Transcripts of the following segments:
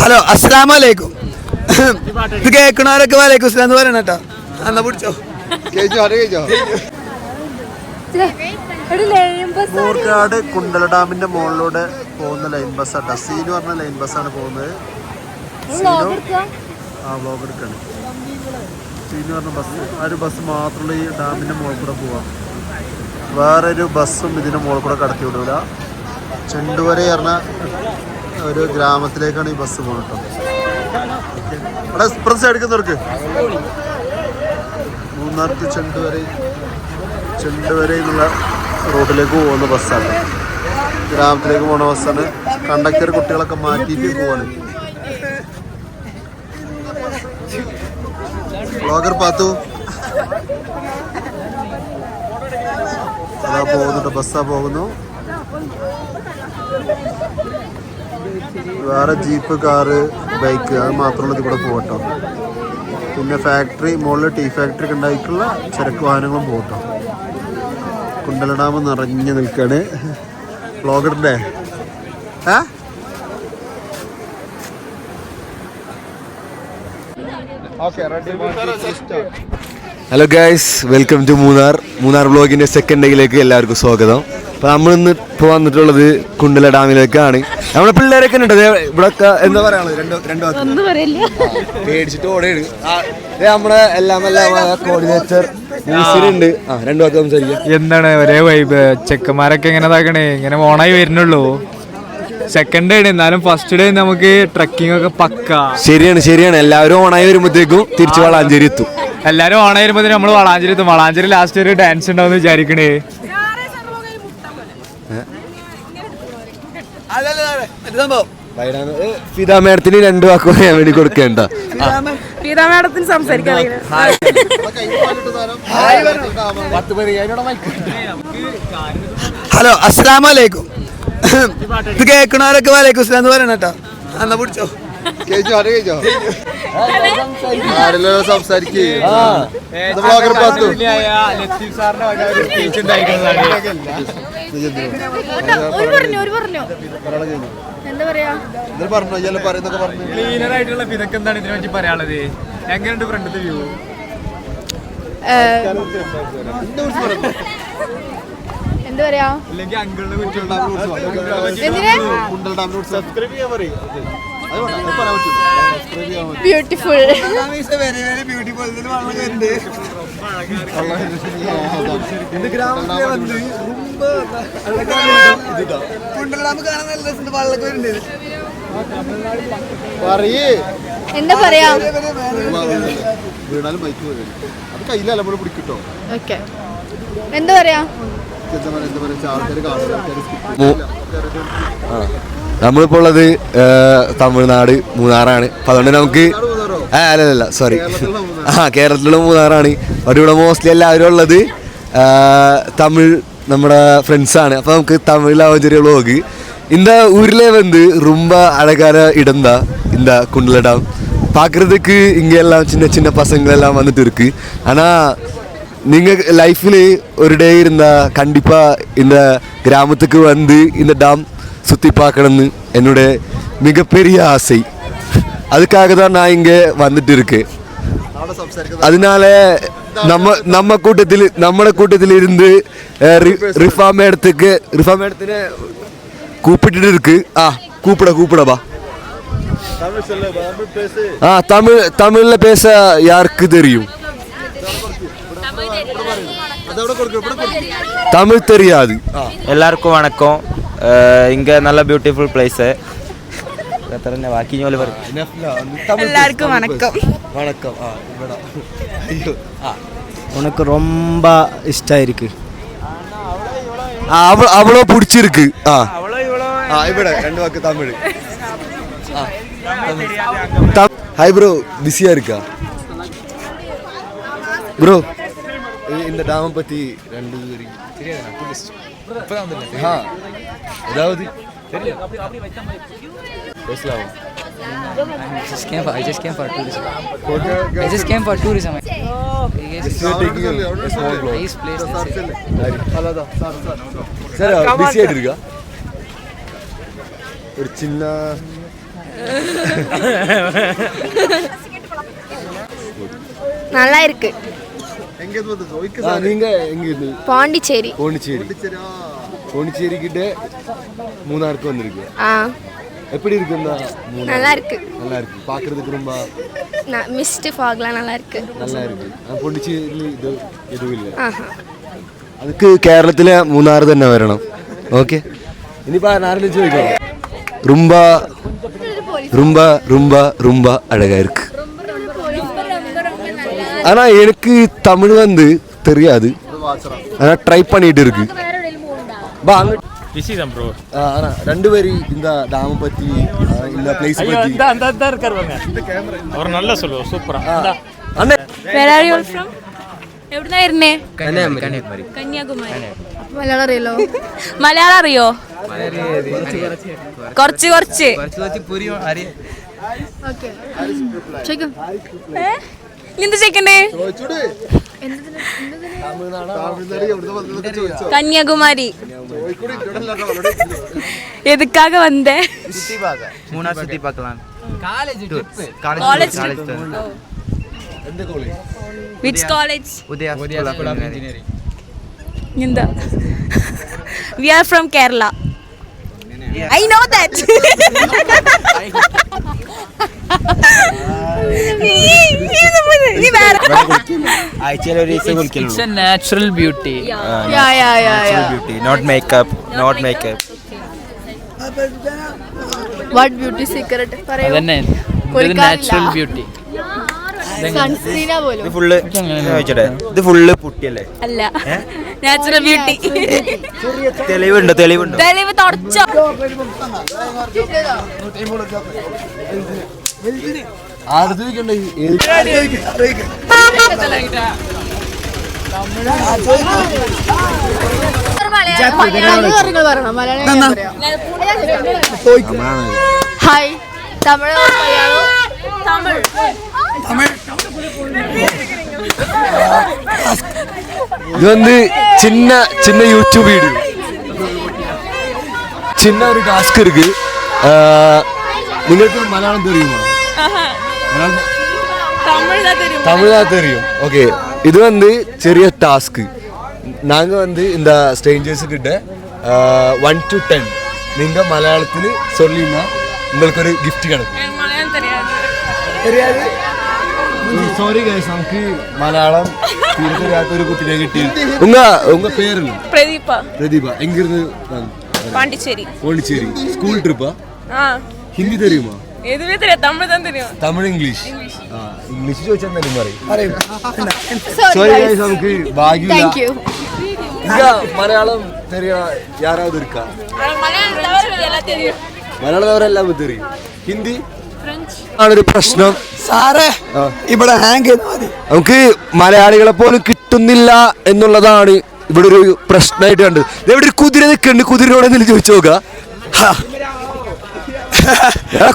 Hello അസ്സലാമു അലൈക്കും ഇത് കേൾക്കണവരൊക്കെ വലൈക്കും അസ്ലാം എന്ന് പറയണ കേട്ടോ എന്നാ പിടിച്ചോ? ബസ് മൂർക്കാട് കുണ്ടല ഡാമിന്റെ മുകളിലൂടെ പോകുന്ന ലൈൻ ബസ്സാണ് സീനു പറഞ്ഞ ലൈൻ ബസ്സാണ് പോകുന്നത്. ആ വ്ലോഗ് എടുക്കാണ്. സീനു പറഞ്ഞ ബസ് ആ ഒരു ബസ് മാത്രമുള്ള ഈ ഡാമിന്റെ മുകളിൽ കൂടെ പോവാം. വേറൊരു ബസ്സും ഇതിന്റെ മുകളിൽ കൂടെ കടത്തി വിടൂല. ചെണ്ടുവരെ പറഞ്ഞ ഒരു ഗ്രാമത്തിലേക്കാണ് ഈ ബസ് പോകുന്നത് അവിടെ എക്സ്പ്രസ് എടുക്കുന്നവർക്ക് വരെ ചെണ്ടുവരെ ചെണ്ടുവരെ എന്നുള്ള റോഡിലേക്ക് പോകുന്ന ബസ്സാണ് ഗ്രാമത്തിലേക്ക് പോകുന്ന ബസ്സാണ് കണ്ടക്ടർ കുട്ടികളൊക്കെ മാറ്റിയിട്ട് പോവാണ്. ബ്ലോഗർ പാത്തു. അതാ പോകുന്നുണ്ട് ബസ്സാ പോകുന്നു. വേറെ ജീപ്പ് കാറ് ബൈക്ക് അത് മാത്രമുള്ളത് ഇവിടെ കൂടെ പോകട്ടോ. പിന്നെ ഫാക്ടറി മുകളിൽ ടീ ഫാക്ടറി ഒക്കെ ഉണ്ടായിട്ടുള്ള ചരക്ക് വാഹനങ്ങളും പോകട്ടോ. കുണ്ടല ഡാം നിറഞ്ഞു നിൽക്കാണ്. ബ്ലോഗറിന്റെ ഏ? Hello guys welcome to Munnar Munnar ബ്ലോഗിന്റെ second ഡേയിലേക്ക് എല്ലാവർക്കും സ്വാഗതം. അപ്പൊ നമ്മൾ ഇന്ന് ഇപ്പോൾ വന്നിട്ടുള്ളത് കുണ്ടല ഡാമിലേക്കാണ്. നമ്മളെ പിള്ളേരൊക്കെ ഉണ്ട് ദേ ഇവിടെ എന്താ പറയാനുള്ളത് രണ്ടോ രണ്ടോ വാക്ക്. ഒന്നും പറയില്ല. പേടിച്ചിട്ട് നമ്മുടെ എല്ലാം എല്ലാം കോർഡിനേറ്റർ ഉണ്ട്. ആ രണ്ടു വാക്ക് സംസാരിക്കാം. എന്താണ് ഒരേ വൈബ് ചെക്കന്മാരൊക്കെ ഇങ്ങനെ ഇതാക്കണേ? ഇങ്ങനെ ഓണായി വരുന്നുള്ളൂ. സെക്കൻഡ് ഡേ എന്നാലും ഫസ്റ്റ് ഡേ നമുക്ക് ട്രക്കിംഗ് ഒക്കെ പക്ക. ശരിയാണ് ശരിയാണ്. എല്ലാവരും ഓണായി വരുമ്പോഴത്തേക്കും തിരിച്ചു വളാഞ്ചേരി എത്തും. എല്ലാവരും ഓണായി വരുമ്പോഴത്തേക്കും നമ്മൾ വളാഞ്ചേരി എത്തും. വളാഞ്ചേരി ലാസ്റ്റ് ഒരു ഡാൻസ് ഉണ്ടാവും വിചാരിക്കണേ. ഫിദ മേഡത്തിന് രണ്ട് വാക്ക് പറയാൻ വേണ്ടി കൊടുക്കേണ്ട. പീതാ മാഡത്തിന് സംസാരിക്കാൻ ഹലോ അസ്സാം വലൈക്കും ഇത് കേൾക്കണവരൊക്കെ വലൈക്കും അസ്സലാം എന്ന് പറയണ കേട്ടോ. എന്നാ പിടിച്ചോ? കേച്ചോ അത് ആരെല്ലോ സംസാരിക്കേ. ബ്ലോഗർ പാത്തു. ഒരു പറഞ്ഞു ഒരു പറഞ്ഞു. എന്താ പറയാ? ക്ലീനർ ആയിട്ടുള്ള ഇതൊക്കെ എന്താണ് ഇതിനെ പറ്റി പറയാനുള്ളത്? എങ്ങനെയുണ്ട് ഫ്രണ്ടത്തെ വ്യൂ എന്താ പറയാ? അല്ലെങ്കിൽ അങ്കിളിനെ കുറിച്ചുള്ള പറയും ബ്യൂട്ടിഫുൾ പറയേ. എന്താ പറയാ? വീണാലും ബൈക്ക് വരും. അത് കയ്യിലല്ല നമ്മൾ പിടിക്കട്ടോ? ഓക്കെ. എന്താ പറയാ? എന്താ പറയാ? എന്താ പറയുക ആൾക്കാർ കാണും. ആൾക്കാർ നമ്മളിപ്പോൾ ഉള്ളത് ഏ, തമിഴ്നാട് മൂന്നാറാണ് അപ്പൊ അതുകൊണ്ട് നമുക്ക് ആ അല്ല അല്ല സോറി ആ കേരളത്തിലുള്ള മൂന്നാറാണ് അവിടെ ഇവിടെ മോസ്റ്റ്ലി എല്ലാവരും ഉള്ളത് ആ, തമിഴ് നമ്മുടെ ഫ്രണ്ട്സാണ് അപ്പോൾ നമുക്ക് തമിഴിൽ അവഞ്ചേരി വ്ളോഗ് இந்த ஊர்ல வந்து ரொம்ப அழகான இடம் தான் இந்த குண்டல டாம் பார்க்குறதுக்கு இங்கே எல்லாம் சின்ன சின்ன பசங்கள் எல்லாம் வந்துட்டு இருக்கு ஆனால் நீங்கள் லைஃப்பில் ஒரு டே இருந்தால் கண்டிப்பாக இந்த கிராமத்துக்கு வந்து இந்த டாம் சுற்றி பார்க்கணும்னு என்னோட மிகப்பெரிய ஆசை. அதுக்காக தான் நான் இங்கே வந்துட்டு இருக்கேன். அதனால நம்ம நம்ம கூட்டத்தில் நம்மளோட கூட்டத்தில் இருந்து ரிஃபா மேடத்துக்கு ரிஃபா மேடத்தினே கூப்பிட்டுட்டு இருக்கு. ஆ கூப்பிட கூப்பிடவா ஆ தமிழ் தமிழில் பேச யாருக்கு தெரியும்? தமிழ் தெரியாது. எல்லாருக்கும் வணக்கம். ഇങ്ങ നല്ല ബ്യൂട്ടിഫുൾ പ്ലേസ് എത്ര തന്നെ ബാക്കി ഞാൻ പറയും എല്ലാവർക്കും വണക്കം வணக்கம் ஆ இவடா ஐயோ ஆ உனக்கு ரொம்ப இஷ்டம் இருக்கு ആ, അവ- അവളോ പിടിച്ചിരിക്ക് ആ ആ ഇവിടെ രണ്ട് വാക്ക് തമിഴ് ഹായ് ബ്രോ பிஸியா இருக்கா ப்ரோ இந்த டாமை பத்தி ரெண்டு இப்பதான் வந்துருக்கேன் ஆ அதாவது தெரியல பேசலாம் I just came for I just came for tourism. I just came for tourism. Sir ಬಿಸಿ ಆಯ್ತಿರ್ಗ ஒரு சின்ன நல்லா இருக்கு நீங்க எங்க இருந்து பாண்டிச்சேரி போண்டிச்சேரி போண்டிச்சேரி கிட்ட மூணாருக்கு வந்திருக்கு ஆ எப்படி இருக்குன்னா மூணார் நல்லா இருக்கு நல்லா இருக்கு பாக்குறதுக்கு ரொம்ப மிஸ்ட் ஃபாக்லாம் நல்லா இருக்கு நல்லா இருக்கு ആ, പോണ്ടിച്ചേരിയിൽ ഇത് എതുവില്ല ஆஹா அதுக்கு കേരളത്തിലെ മൂന്നാർ തന്നെ വരണം ഓക്കെ ഇനിയിപ്പോ ആരെങ്കിലും ചോദിക്കാം റുംബ റുംബ റുംബ റുംബ அழகா இருக்கு ஆனா எனக்கு தமிழ் வந்து தெரியாது ஆனா ட்ரை பண்ணிட்டு இருக்கு பா அங்க விசிதம் ப்ரோ ஆ, ஆனா ரெண்டு பேரும் இந்த டாம் பத்தி ஆ, இந்த பிளேஸ் பத்தி அந்த அந்த இருக்கார் பாருங்க அவர் நல்லா சொல்லுவார் சூப்பரா அண்ணன் where are you all from എവിടുന്നാ വരുന്നേ കന്യാകുമാരി മലയാളം അറിയല്ലോ മലയാളം അറിയോ കുറച്ച് കുറച്ച് ഓക്കെ ചോദിക്കും എന്ത് ചോദിക്കണ്ടേ കന്യാകുമാരി എതുക്കാക വന്നേ മൂന്നാർ சுத்தி பார்க்கலாம் College college which college Udaya school of engineering എന്താ we are from Kerala I know that natural beauty beauty not makeup not makeup what beauty secret അതന്നെ. നാച്ചുറൽ ബ്യൂട്ടി ഇത് ഫുള്ള് ഇത് ഫുള്ള് പുട്ടിയല്ലേ? അല്ല. നാച്ചുറൽ ബ്യൂട്ടി തെളിവുണ്ടോ തെളിവുണ്ടോ. തെളിവ് തുടച്ചോ. അടുത്ത് ചോദിക്കണ്ടേ ഏത് ഹായ് തമിഴ് മലയാളം തമിഴ് இது வந்து சின்ன சின்ன யூடியூப் வீடியோ சின்ன ஒரு டாஸ்க் இருக்கு ஆஹ், നിങ്ങൾക്ക് മലയാളം தெரியுமா மலையாளம் തമിഴ് தான் தெரியும் தமிழ் தான் தெரியும் ஓகே இது வந்து சிறிய டாஸ்க் நாங்க வந்து இந்த ஸ்ட்ரேஞ்சர்ஸ் கிட்ட ஒன் டு டென் நீங்க மலையாளத்தில் சொல்லினா உங்களுக்கு ஒரு gift கிடைக்கும் മലയാളം தெரியாது தெரியாது സോറി ഗൈസ് നമുക്ക് മലയാളം തീരെ தெரியாத ഒരു കുട്ടിയെ കിട്ടി ഉങ്ങ ഉങ്ങ പേരുന്നു பிரதீபா பிரதீபா எங்கிருந்து பாண்டிச்சேரி பாண்டிச்சேரி ஸ்கூல் ட்ரிப்பா ஆ ഹിന്ദി தெரியுமா തമിഴ് തമിഴ് ഇംഗ്ലീഷ്. ഇംഗ്ലീഷ്. ചോദിച്ചാൽ പറയും. സോറി നമുക്ക് ഭാഗ്യമില്ല. മലയാളം തെറിയ മലയാളം തെറിയും. ഹിന്ദി? ആണൊരു പ്രശ്നം. സാറേ ഇവിടെ ഹാങ് നമുക്ക് മലയാളികളെ പോലും കിട്ടുന്നില്ല എന്നുള്ളതാണ് ഇവിടെ ഒരു പ്രശ്നമായിട്ട് കണ്ടത്. ദേ ഇവിടെ ഒരു കുതിര നിൽക്കുന്നുണ്ട്. കുതിരയോടെ ചോദിച്ചു നോക്കുക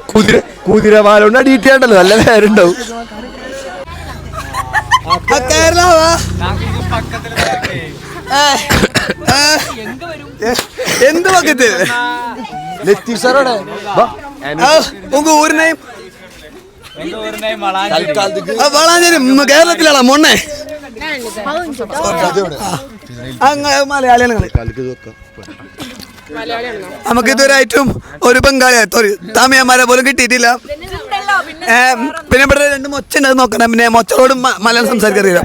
കുതിര കുതിരമാലോണ്ട് അടിയിട്ടാണ്ടല്ലോ നല്ല പേരുണ്ടാവും എന്ത് പക്കത്ത്? ലത്തീഫ് സാറോടെ? വാ. ഉങ്ക ഊരിനെയും തൽക്കാലത്തേക്ക് വളാഞ്ചേരി കേരളത്തിലാണോ മൊണ്ണേ? മലയാളിയാണ്. നമുക്ക് ഇതുവരായിട്ടും ഒരു ബംഗാളി ഒരു താമിയന്മാരെ പോലും കിട്ടിയിട്ടില്ല. പിന്നെ ഇവിടെ രണ്ട് മൊച്ച ഉണ്ട് നോക്കണം പിന്നെ മൊച്ചോടും മലയാളം സംസാരിക്കറിയില്ല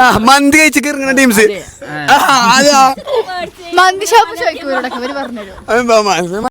ആ മന്തി കഴിച്ച് കയറുന്ന ടീംസ് മന്തി ഷോപ്പ് ചോദിക്കും